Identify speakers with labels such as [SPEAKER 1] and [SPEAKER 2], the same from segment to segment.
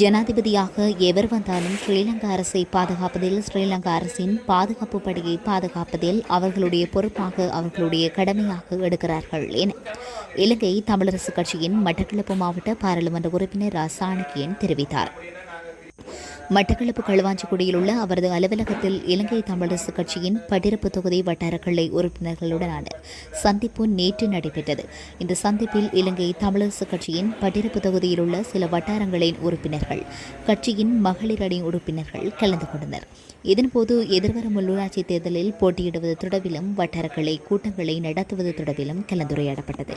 [SPEAKER 1] ஜனாதிபதியாக எவர் வந்தாலும் ஸ்ரீலங்கா அரசை பாதுகாப்பதில் ஸ்ரீலங்கா அரசின் பாதுகாப்பு படையை பாதுகாப்பதில் அவர்களுடைய பொறுப்பாக அவர்களுடைய கடமையாக எடுக்கிறார்கள் என இலங்கை தமிழரசு கட்சியின் மட்டக்களப்பு மாவட்ட பாராளுமன்ற உறுப்பினர் ராசாணிக்கியன் தெரிவித்தார். மட்டக்களப்பு களுவாஞ்சிக்குடியில் உள்ள அவரது அலுவலகத்தில் இலங்கை தமிழரசு கட்சியின் பட்டிருப்பு தொகுதி வட்டார கிளை உறுப்பினர்களுடனான சந்திப்பு நேற்று நடைபெற்றது. இந்த சந்திப்பில் இலங்கை தமிழரசு கட்சியின் பட்டிருப்பு தொகுதியில் உள்ள சில வட்டாரங்களின் உறுப்பினர்கள் கட்சியின் மகளிர் அணி உறுப்பினர்கள் கலந்து கொண்டனர். இதன்போது எதிர்வரும் உள்ளூராட்சி தேர்தலில் போட்டியிடுவது தொடர்பிலும் வட்டார கிளை கூட்டங்களை நடத்துவது தொடர்பிலும் கலந்துரையாடப்பட்டது.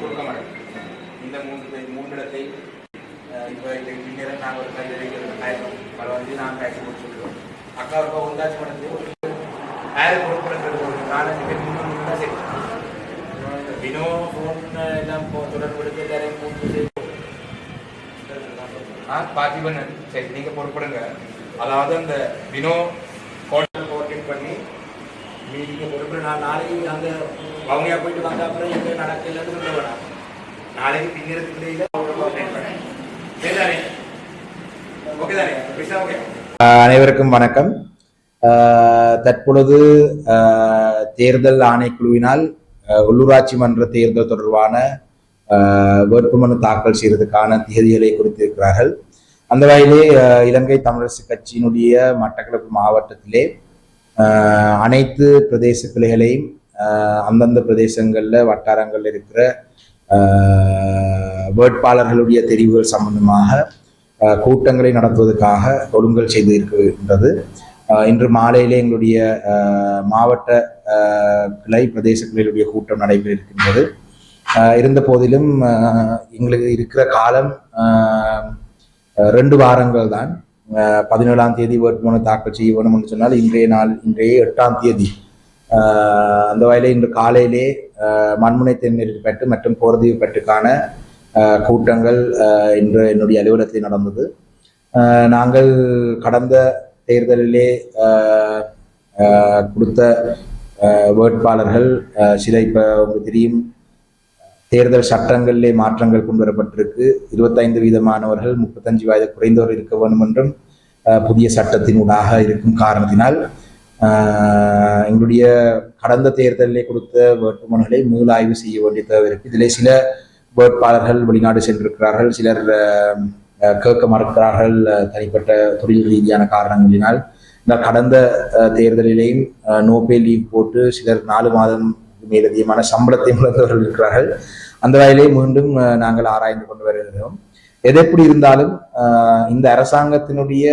[SPEAKER 2] கொடுக்க மாட்டேன் இந்த மூன்று பேர் மூன்றிடத்தை இப்போ இதுக்கு நாங்கள் ஒரு கையில் வைக்கிறது பல வந்து நாங்கள் பேசி முடிச்சுருக்கோம் அக்கா ஒரு உண்டாட்சி மடத்து ஆயிரம் கொடுக்கறது ஒரு நாலஞ்சு பேர் முன்னூறு தான் சரி வினோ ஃபோன் எல்லாம் இப்போ தொடர்புடுத்து எல்லாரையும் கூப்பிட்டு ஆ பார்த்திபன் சரி நீங்கள் பொறுப்படுங்க. அதாவது அந்த வினோ ஹோட்டல் கோஆர்டினேட் பண்ணி நீங்க பொறுப்பு நான் நாளைக்கு அந்த வவுனியா போயிட்டு வந்த அப்புறம் எங்கே நடக்கலன்னு சொல்ல வேணாம். நாளைக்கு பின்னிறதுக்குள்ளே அவங்க அனைவருக்கும் வணக்கம். தற்பொழுது தேர்தல் ஆணைக்குழுவினால் உள்ளூராட்சி மன்ற தேர்தல் தொடர்பான வேட்புமனு தாக்கல் செய்வதற்கான தேதிகளை குறித்திருக்கிறார்கள். அந்த வகையிலே இலங்கை தமிழரசு கட்சியினுடைய மட்டக்களப்பு மாவட்டத்திலே அனைத்து பிரதேச கிளைகளையும் அந்தந்த பிரதேசங்களில் வட்டாரங்களில் இருக்கிற வேட்பாளர்களுடைய தெரிவுகள் சம்பந்தமாக கூட்டங்களை நடத்துவதற்காக ஒழுங்கல் செய்து இருக்கின்றது இன்று மாலையிலே எங்களுடைய மாவட்ட கிளை பிரதேச கூட்டம் நடைபெற இருக்கின்றது இருந்த போதிலும் எங்களுக்கு இருக்கிற காலம் ரெண்டு வாரங்கள் தான். பதினேழாம் தேதி வேட்புமனு தாக்கல் செய்ய வேணும் என்று சொன்னால் இன்றைய நாள் இன்றைய எட்டாம் தேதி. அந்த வகையில் இன்று காலையிலே மண்முனை தென்மேற்கு பெற்று மற்றும் போர்தீவு பெற்றுக்கான கூட்டங்கள் இன்று என்னுடைய அலுவலகத்தில் நடந்தது. நாங்கள் கடந்த தேர்தலிலே கொடுத்த வேட்பாளர்கள் சில இப்போ உங்களுக்கு தெரியும் தேர்தல் சட்டங்களிலே மாற்றங்கள் கொண்டு வரப்பட்டிருக்கு இருபத்தைந்து வீதமானவர்கள் முப்பத்தஞ்சு வயது குறைந்தவர் இருக்க வேண்டும் என்றும் புதிய சட்டத்தின் சட்டத்தினூடாக இருக்கும் காரணத்தினால் எங்களுடைய கடந்த தேர்தலிலே கொடுத்த வேட்புமனுகளை மீளாய்வு செய்ய வேண்டிய தேவை இருக்கு. இதிலே சில வேட்பாளர்கள் வெளிநாடு சென்றிருக்கிறார்கள். சிலர் கேட்க மறுக்கிறார்கள். தனிப்பட்ட தொழில் ரீதியான காரணங்களினால். இந்த கடந்த தேர்தலிலேயும் நோபே லீவ் போட்டு சிலர் நாலு மாதம் மேலதிகமான சம்பளத்தை இழந்தவர்கள் இருக்கிறார்கள். அந்த வகையிலே மீண்டும் நாங்கள் ஆராய்ந்து கொண்டு வருகிறோம். எது எப்படி இருந்தாலும் இந்த அரசாங்கத்தினுடைய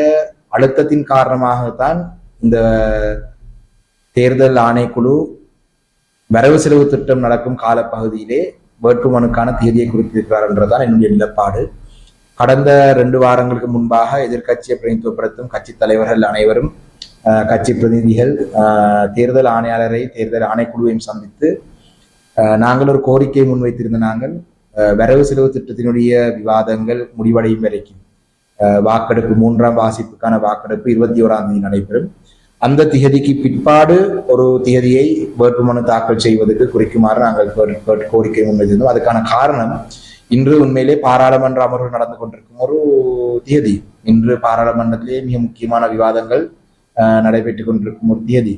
[SPEAKER 2] அழுத்தத்தின் காரணமாகத்தான் இந்த தேர்தல் ஆணைக்குழு வரவு செலவு திட்டம் நடக்கும் காலப்பகுதியிலே வேட்புமனுக்கான தேதியை குறித்திருக்கிறார் என்றுதான் என்னுடைய நிலப்பாடு. கடந்த ரெண்டு வாரங்களுக்கு முன்பாக எதிர்க்கட்சியை பிரதிநிதித்துவப்படுத்தும் கட்சி தலைவர்கள் அனைவரும் கட்சி பிரதிநிதிகள் தேர்தல் ஆணையாளரை தேர்தல் ஆணைக்குழுவையும் சந்தித்து நாங்கள் ஒரு கோரிக்கையை முன்வைத்திருந்த நாங்கள் வரவு செலவு திட்டத்தினுடைய விவாதங்கள் முடிவடையும் வரைக்கும் வாக்கெடுப்பு மூன்றாம் வாசிப்புக்கான வாக்கெடுப்பு இருபத்தி ஓராம் தேதி நடைபெறும். அந்த திகதிக்கு பிற்பாடு ஒரு திகதியை வேட்புமனு தாக்கல் செய்வதற்கு குறிக்குமாறு நாங்கள் கோரிக்கை முன்வைத்திருந்தோம். அதுக்கான காரணம் இன்று உண்மையிலே பாராளுமன்ற அமர்வு நடந்து கொண்டிருக்கும் ஒரு திகதி. இன்று பாராளுமன்றத்திலே மிக முக்கியமான விவாதங்கள் ஆஹ் நடைபெற்றுக் கொண்டிருக்கும் ஒரு தியதி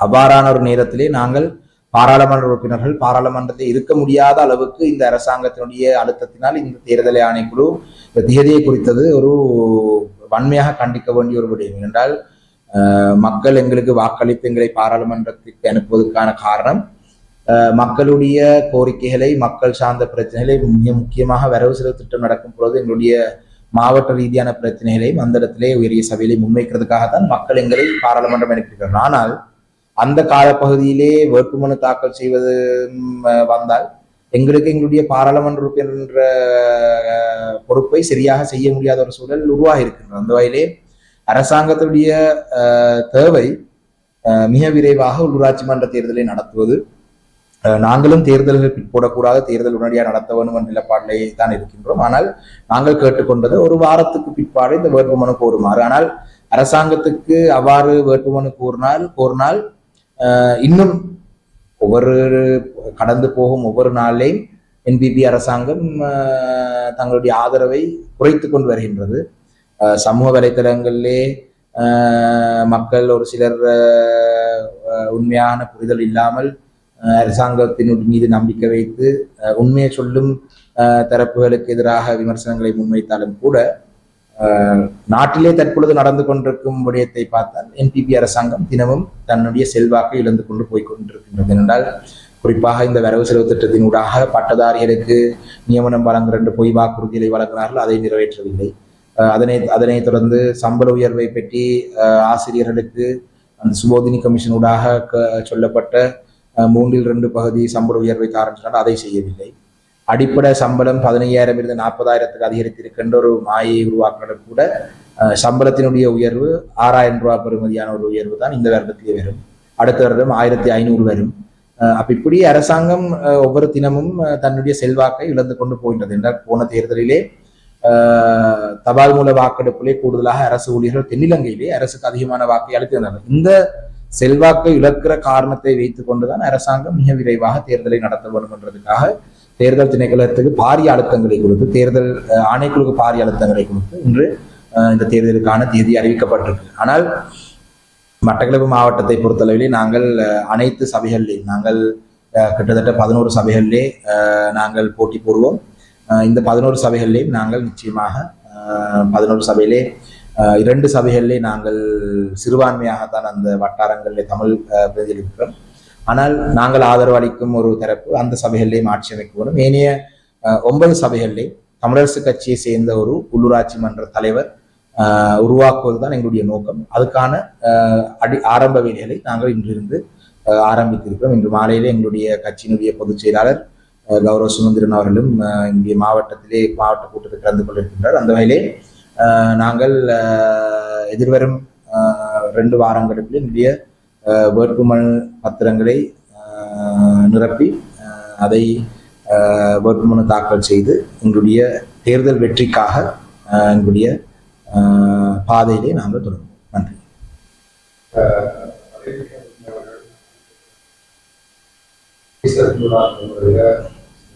[SPEAKER 2] அவ்வாறான ஒரு நேரத்திலே நாங்கள் பாராளுமன்ற உறுப்பினர்கள் பாராளுமன்றத்தில் இருக்க முடியாத அளவுக்கு இந்த அரசாங்கத்தினுடைய அழுத்தத்தினால் இந்த தேர்தல் ஆணைக்குழு இந்த திகதியை குறித்தது ஒரு வன்மையாக கண்டிக்க வேண்டிய ஒரு விடயம். என்றால் மக்கள் எங்களுக்கு வாக்களித்து எங்களை பாராளுமன்றத்திற்கு அனுப்புவதற்கான காரணம் மக்களுடைய கோரிக்கைகளை மக்கள் சார்ந்த பிரச்சனைகளை மிக முக்கியமாக வரவு செலவு திட்டம் நடக்கும் பொழுது எங்களுடைய மாவட்ட ரீதியான பிரச்சனைகளையும் அந்த இடத்திலே உயரிய சபையிலே முன்வைக்கிறதுக்காகத்தான் மக்கள் எங்களை பாராளுமன்றம் அனுப்பியிருக்கிறார்கள். ஆனால் அந்த காலப்பகுதியிலே வேட்புமனு தாக்கல் செய்வது வந்தால் எங்களுக்கு எங்களுடைய பாராளுமன்ற உறுப்பினர் என்ற பொறுப்பை சரியாக செய்ய முடியாத ஒரு சூழல் உருவாகி இருக்கின்றது அந்த வகையிலே அரசாங்கத்துடைய தேவை மிக விரைவாக உள்ளூராட்சி மன்ற தேர்தலை நடத்துவது. நாங்களும் தேர்தல்கள் பிற்போடக்கூடாது தேர்தல் உடனடியாக நடத்த வேண்டும் என்ற நிலப்பாட்டிலே தான் இருக்கின்றோம். ஆனால் நாங்கள் கேட்டுக்கொண்டது ஒரு வாரத்துக்கு பிற்பாடு இந்த வேட்புமனு கோருமாறு. ஆனால் அரசாங்கத்துக்கு அவ்வாறு வேட்புமனு கூறினால் கோரினால் இன்னும் ஒவ்வொரு கடந்து போகும் ஒவ்வொரு நாளையும் என்பிபி அரசாங்கம் தங்களுடைய ஆதரவை குறைத்து கொண்டு வருகின்றது. சமூக வலைத்தளங்களிலே மக்கள் ஒரு சிலர் உண்மையான புரிதல் இல்லாமல் அரசாங்கத்தின் மீது நம்பிக்கை வைத்து உண்மையை சொல்லும் தரப்புகளுக்கு எதிராக விமர்சனங்களை முன்வைத்தாலும் கூட நாட்டிலே தற்பொழுது நடந்து கொண்டிருக்கும் விடயத்தை பார்த்தால் என்பிபி அரசாங்கம் தினமும் தன்னுடைய செல்வாக்கை இழந்து கொண்டு போய்கொண்டிருக்கின்றது என்றால் குறிப்பாக இந்த வரவு செலவு திட்டத்தினூடாக பட்டதாரிகளுக்கு நியமனம் வழங்குகின்ற ரெண்டு பொய் வாக்குறுதிகளை வழங்கினார்கள் அதை நிறைவேற்றவில்லை. அதனை அதனைத் தொடர்ந்து சம்பள உயர்வை பற்றி ஆசிரியர்களுக்கு அந்த சுபோதினி கமிஷனூடாக க- சொல்லப்பட்ட மூன்றில் ரெண்டு பகுதி சம்பள உயர்வை தாரன் அதை செய்யவில்லை. அடிப்படை சம்பளம் பதினையாயிரம் இருந்து நாற்பதாயிரத்துக்கு அதிகரித்திருக்கின்ற ஒரு மாயை உருவாக்குறது கூட சம்பளத்தினுடைய உயர்வு ஆறாயிரம் ரூபாய் பெறுமதியான ஒரு உயர்வு தான் இந்த வருடத்திலே வரும். அடுத்த வருடம் ஆயிரத்தி ஐநூறு வரும். அப்ப இப்படி அரசாங்கம் ஒவ்வொரு தினமும் தன்னுடைய செல்வாக்கை இழந்து கொண்டு போகின்றது என்றால் போன தேர்தலிலே தபால் மூல வாக்கெடுப்பிலே கூடுதலாக அரசு ஊழியர்கள் தென்னிலங்கையிலே அரசுக்கு அதிகமான வாக்கை அளித்திருந்தார்கள். இந்த செல்வாக்கை இழக்கிற காரணத்தை வைத்துக் கொண்டுதான் அரசாங்கம் மிக விரைவாக தேர்தலை நடத்த வேண்டும் என்றதுக்காக தேர்தல் திணைக்களத்துக்கு பாரிய அழுத்தங்களை கொடுத்து தேர்தல் ஆணைக்குழுக்கு பாரிய அழுத்தங்களை கொடுத்து இன்று இந்த தேர்தலுக்கான தேதி அறிவிக்கப்பட்டிருக்கு. ஆனால் மட்டக்களப்பு மாவட்டத்தை பொறுத்தளவிலே நாங்கள் அனைத்து சபைகளிலே நாங்கள் கிட்டத்தட்ட பதினோரு சபைகளிலே நாங்கள் போட்டி போடுவோம். இந்த பதினோரு சபைகள்லேயும் நாங்கள் நிச்சயமாக பதினோரு சபையிலே இரண்டு சபைகளிலே நாங்கள் சிறுபான்மையாகத்தான் அந்த வட்டாரங்களிலே தமிழ் பிரதிநிதிக்கிறோம் ஆனால் நாங்கள் ஆதரவு அளிக்கும் ஒரு தரப்பு அந்த சபைகளிலேயும் ஆட்சி அமைக்க வேண்டும். ஏனைய ஒன்பது சபைகளிலே தமிழரசு கட்சியை சேர்ந்த ஒரு உள்ளூராட்சி மன்ற தலைவர் உருவாக்குவது தான் எங்களுடைய நோக்கம். அதுக்கான அடி ஆரம்ப வேலைகளை நாங்கள் இன்றிருந்து ஆரம்பித்திருக்கிறோம். இன்று மாலையிலே எங்களுடைய கட்சியினுடைய பொதுச் செயலாளர் கௌரவ சுமந்திரன் அவர்களும் இங்கே மாவட்டத்திலே மாவட்ட கூட்டத்தில் கலந்து கொண்டிருக்கின்றார். அந்த வகையிலே நாங்கள் எதிர்வரும் ரெண்டு வாரங்களுக்கு எங்களுடைய வேட்புமனு பத்திரங்களை நிரப்பி அதை வேட்புமனு தாக்கல் செய்து எங்களுடைய தேர்தல் வெற்றிக்காக எங்களுடைய பாதையிலே நாங்கள் தொடருவோம். நன்றி.
[SPEAKER 3] ஈஸ்வரனுடைய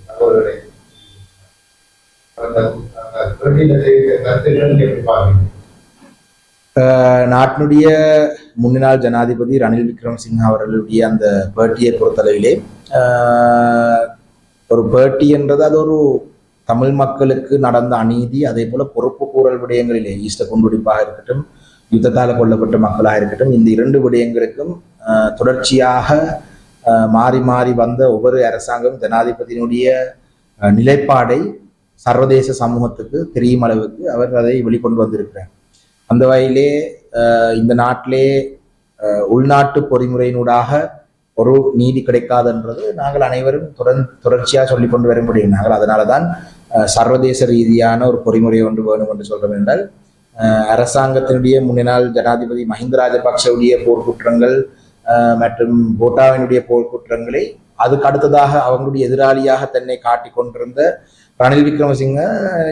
[SPEAKER 3] தகவல்களை
[SPEAKER 2] நாட்டினுடைய முன்னாள் ஜனாதிபதி ரணில் விக்ரமசிங்க அவர்களுடைய அந்த பேட்டியை பொறுத்தளவிலே ஒரு பேட்டி என்றது அது ஒரு தமிழ் மக்களுக்கு நடந்த அநீதி அதே போல பொறுப்பு கூறல் விடயங்களிலே ஈஸ்டர் குண்டுடிப்பாக இருக்கட்டும் யுத்தத்தால் கொல்லப்பட்ட மக்களாக இருக்கட்டும் இந்த இரண்டு விடயங்களுக்கும் தொடர்ச்சியாக மாறி மாறி வந்த ஒவ்வொரு அரசாங்கம் ஜனாதிபதியினுடைய நிலைப்பாடை சர்வதேச சமூகத்துக்கு தெரியும் அளவுக்கு அவர் அதை வெளிக்கொண்டு வந்திருக்கிறார். அந்த வகையிலே இந்த நாட்டிலே உள்நாட்டு பொறிமுறையினூடாக ஒரு நீதி கிடைக்காதுன்றது நாங்கள் அனைவரும் தொடர்ந்து தொடர்ச்சியாக சொல்லிக் கொண்டு வர முடியும். நாங்கள் அதனால தான் சர்வதேச ரீதியான ஒரு பொறிமுறை ஒன்று வேணும் என்று சொல்றோம் என்றால் அரசாங்கத்தினுடைய முன்னினால் ஜனாதிபதி மஹிந்த ராஜபக்சவுடைய போர்க்குற்றங்கள் மற்றும் மற்றும் போர் போர்க்குற்றங்களை அதுக்கு அடுத்ததாக அவங்களுடைய எதிராளியாக தன்னை காட்டி கொண்டிருந்த ரணில் விக்ரமசிங்க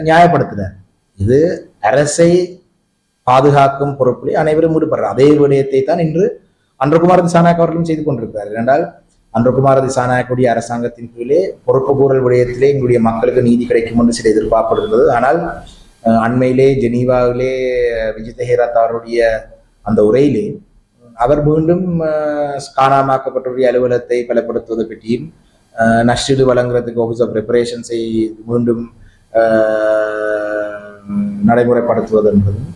[SPEAKER 2] நியாயப்படுத்தினார். இது அரசை பாதுகாக்கும் பொறுப்பிலே அனைவரும் ஈடுபடுறார். அதே விடயத்தை தான் இன்று அன்றகுமார் திசாநாயக் அவர்களும் செய்து கொண்டிருக்கிறார். என்றால் அன்றகுமார் திசாநாயக்குடைய அரசாங்கத்தின் கீழே பொறுப்பு கூறல் விடயத்திலே எங்களுடைய மக்களுக்கு நீதி கிடைக்கும் என்று சில எதிர்பார்ப்படுகிறது ஆனால் அண்மையிலே ஜெனீவாவிலே விஜய் ஹேராத் அவருடைய அந்த உரையிலே அவர் மீண்டும் அஹ், காணாமாக்கப்பட்டவருடைய அலுவலகத்தை பலப்படுத்துவது பற்றியும் நஷ்டீடு வழங்குறதுக்கு ஆஃபீஸ் ஆஃப் ப்ரிப்பரேஷன்ஸை மீண்டும் நடைமுறைப்படுத்துவது என்பதும்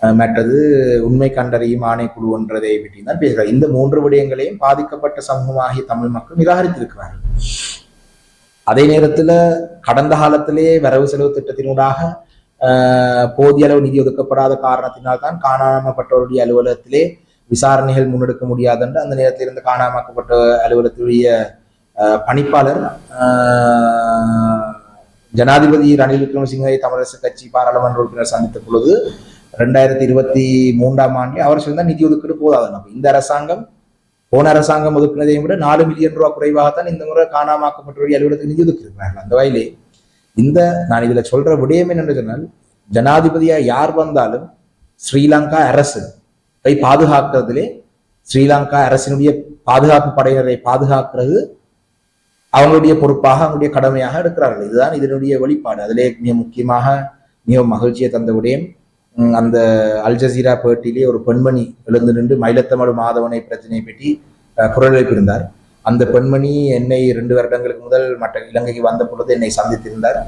[SPEAKER 2] மற்றது உண்மை கண்டறியும் ஆணைக்குழு ஒன்றதை பற்றி தான் பேசுகிறார் இந்த மூன்று விடயங்களையும் பாதிக்கப்பட்ட சமூகமாகிய தமிழ் மக்கள் நிராகரித்திருக்கிறார்கள் அதே நேரத்துல கடந்த காலத்திலே வரவு செலவு திட்டத்தினூடாக போதிய அளவு நிதி ஒதுக்கப்படாத காரணத்தினால் தான் காணாமப்பட்டவருடைய அலுவலகத்திலே விசாரணைகள் முன்னெடுக்க முடியாதென்று அந்த நேரத்தில் இருந்து காணாமக்கப்பட்ட அலுவலகத்துடைய பணிப்பாளர் ஜனாதிபதி ரணில் விக்ரமசிங்கை தமிழரசு கட்சி பாராளுமன்ற உறுப்பினர் சந்தித்த பொழுது ரெண்டாயிரத்தி இருபத்தி மூன்றாம் ஆண்டில் அவர் சொன்ன நிதி ஒதுக்கீடு போதாது. நம்ம இந்த அரசாங்கம் போன அரசாங்கம் ஒதுக்கினதையும் விட நாலு மில்லியன் ரூபாய் குறைவாகத்தான் இந்த முறை காணாமாக்கப்பட்டவருடைய அலுவலகத்துக்கு நிதி ஒதுக்கியிருக்கிறார்கள் அந்த வகையிலே. இந்த நான் இதுல சொல்ற விடயம் என்னென்னு சொன்னால் ஜனாதிபதியா யார் வந்தாலும் ஸ்ரீலங்கா அரசு பாதுகாக்கிறதுலே ஸ்ரீலங்கா அரசினுடைய பாதுகாப்பு படையினரை பாதுகாக்கிறது. அவங்களுடைய பொறுப்பாக அவங்களுடைய கடமையாக எடுக்கிறார்கள். இதுதான் இதனுடைய வெளிப்பாடு. அதிலே மிக முக்கியமாக மிக மகிழ்ச்சியை தந்த விடயம் அந்த அல் ஜசீரா ஒரு பெண்மணி எழுந்து நின்று மயிலத்தமிழ் மாதவனை பிரச்சனையை பற்றி குரல் எழுப்பியிருந்தார். அந்த பெண்மணி என்னை இரண்டு வருடங்களுக்கு முதல் மற்ற இலங்கைக்கு வந்த பொழுது என்னை சந்தித்திருந்தார்.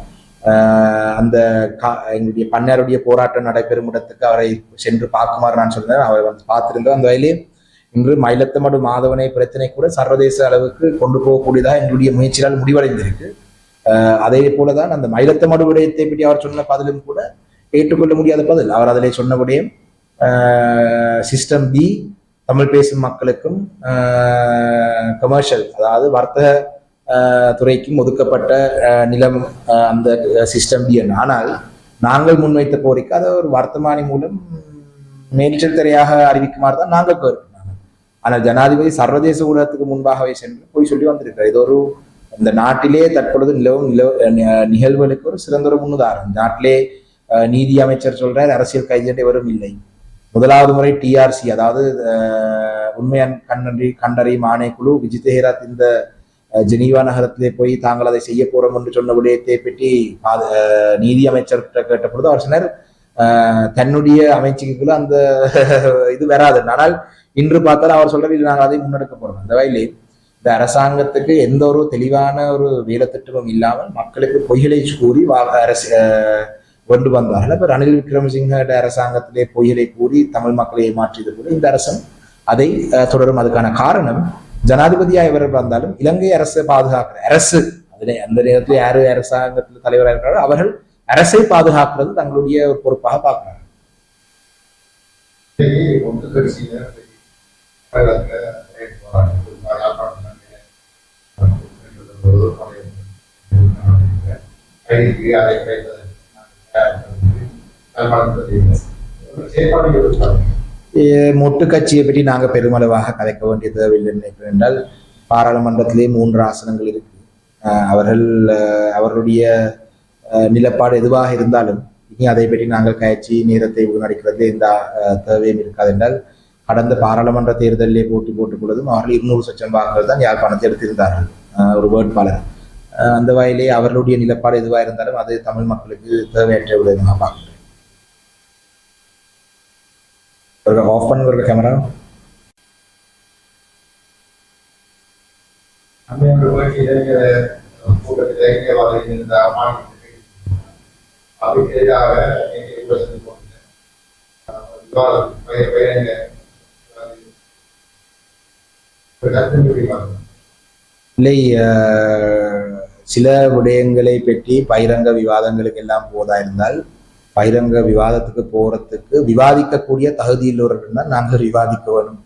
[SPEAKER 2] அந்த கா- எங்களுடைய பண்ணாருடைய போராட்டம் நடைபெறும் இடத்துக்கு அவரை சென்று பார்க்குமாறு நான் சொன்னேன் அவரை வந்து பார்த்திருந்தோம். அந்த வகையிலே இன்று மயிலத்தமடு மாதவனை பிரச்சனை கூட சர்வதேச அளவுக்கு கொண்டு போகக்கூடியதாக எங்களுடைய முயற்சியால் முடிவடைந்திருக்கு. அதே போலதான் அந்த மயிலத்தமடு விடயத்தை பற்றி அவர் சொன்ன பதிலும் கூட ஏற்றுக்கொள்ள முடியாத பதில். அவர் அதிலே சொன்னபடியும் சிஸ்டம் பி தமிழ் பேசும் மக்களுக்கும் கமர்ஷியல் அதாவது வர்த்தக துறைக்கும் ஒதுக்கப்பட்ட நிலம் அந்த சிஸ்டம் பி ஆனால் நாங்கள் முன்வைத்த கோரிக்கை அதை ஒரு வர்த்தமானி மூலம் மேல்ச்சல் திரையாக அறிவிக்குமாறு தான் நாங்கள் கோரிக்கை ஆனால் ஜனாதிபதி சர்வதேச ஊடகத்துக்கு முன்பாகவே சென்று போய் சொல்லி வந்திருக்கிறார். இது ஒரு இந்த நாட்டிலே தற்பொழுது நிலவும் நிலவ நிகழ்வுகளுக்கு ஒரு சிறந்த ஒரு முன்னுதாரணம். நாட்டிலே நீதி அமைச்சர் சொல்றார் அரசியல் கைதிகள் எவரும் இல்லை. முதலாவது முறை டிஆர்சி அதாவது உண்மையான உண்மையான் கண்டறியும் ஆணைக்குழு விஜித் ஹேராத் இந்த ஜெனீவா நகரத்திலே போய் தாங்கள் அதை செய்ய போறோம் என்று சொன்ன விடயத்தை பற்றி அஹ், நீதி அமைச்சர்கிட்ட கேட்ட பொழுது அவர் சொன்னார் தன்னுடைய அமைச்சுக்குள்ள அந்த இது வராது. ஆனால் இன்று பார்த்தால் அவர் சொல்ற "இல்லை, நாங்கள் அதை முன்னெடுக்க போறோம். அந்த வகையிலே இந்த அரசாங்கத்துக்கு எந்த ஒரு தெளிவான ஒரு வேலைத்திட்டமும் இல்லாமல் மக்களுக்கு பொய்களை கூறி வா- அரசு அஹ், கொண்டு வந்தார்கள். இப்ப ரணில் விக்ரமசிங்க அரசாங்கத்திலே பொய்களை கூறி தமிழ் மக்களை ஏமாற்றியது போல இந்த அரசும் அதை அஹ், தொடரும். அதுக்கான காரணம் ஜனாதிபதியா இவர் வந்தாலும் இலங்கை அரசு பாதுகாக்கிற அரசு. அதிலே அந்த நேரத்தில் யாரு அரசாங்கத்தில் தலைவராக இருக்கிறாரோ அவர்கள் அரசை பாதுகாக்கிறது தங்களுடைய பொறுப்பாக பார்க்கிறாங்க
[SPEAKER 3] இன்னைக்கு
[SPEAKER 2] மொட்டு கட்சியை பற்றி நாங்கள் பெருமளவாக கதைக்க வேண்டிய தேவையில்லை நினைக்கிறேன் என்றால் பாராளுமன்றத்திலே மூன்று ஆசனங்கள் இருக்கு அவர்கள் அவருடைய அவர்களுடைய நிலப்பாடு எதுவாக இருந்தாலும் இனி அதை பற்றி நாங்கள் கட்சி நேரத்தை வீணடிக்கிறது எந்த தேவையும் இருக்காது என்றால் கடந்த பாராளுமன்ற தேர்தலிலே போட்டி போட்டுக் பொழுதும் அவர்கள் இருநூறு சச்சம் வாக்குகள் தான் யாழ்ப்பாணத்தை எடுத்திருந்தார்கள் ஒரு வேட்பாளர் அந்த வகையிலே அவர்களுடைய நிலப்பாடு எதுவாக இருந்தாலும் அது தமிழ் மக்களுக்கு தேவையற்ற விதமாக பார்க்கணும் ஒரு ஆஃப் பண்ணுங்க கேமரா
[SPEAKER 3] முடிவாங்க
[SPEAKER 2] இல்லை அஹ், சில விடயங்களை பற்றி பகிரங்க விவாதங்களுக்கு எல்லாம் போதா இருந்தால் பகிரங்க விவாதத்துக்கு போறதுக்கு விவாதிக்கக்கூடிய தகுதியுள்ளவர்கள் தான் நாங்கள் விவாதிக்க வேணும்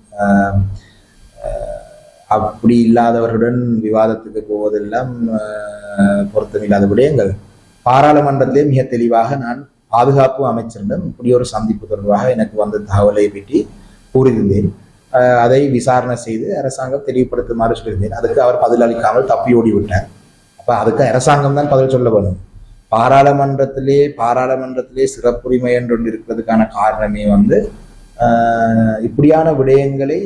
[SPEAKER 2] அப்படி இல்லாதவர்களுடன் விவாதத்துக்கு போவதெல்லாம் அஹ், பொருத்தமில்லாத விடயங்கள். பாராளுமன்றத்திலே மிக தெளிவாக நான் பாதுகாப்பு அமைச்சரிடம் இப்படி ஒரு சந்திப்பு தொடர்பாக எனக்கு வந்த தகவலை பற்றி கூறியிருந்தேன். அதை விசாரணை செய்து அரசாங்கம் தெளிவுபடுத்துமாறு சொல்லியிருந்தேன். அதுக்கு அவர் பதில் அளிக்காமல் தப்பி ஓடி விட்டார் அதுக்கு அரசாங்கம் தான் பதில் சொல்ல வேணும் பாராளுமன்றத்திலே பாராளுமன்றத்திலே சிறப்புரிமை என்று இருக்கிறதுக்கான காரணமே வந்து இப்படியான விடயங்களை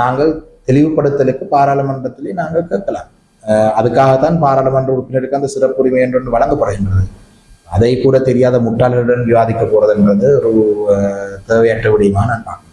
[SPEAKER 2] நாங்கள் தெளிவுபடுத்தலுக்கு பாராளுமன்றத்திலே நாங்கள் கேட்கலாம். அதுக்காகத்தான் பாராளுமன்ற உறுப்பினருக்கு அந்த சிறப்புரிமை என்று வழங்கப்படுகின்றது. அதை கூட தெரியாத முட்டாளர்களுடன் விவாதிக்க போறதுன்றது ஒரு தேவையற்ற விடயமா நான் பார்க்கிறேன்.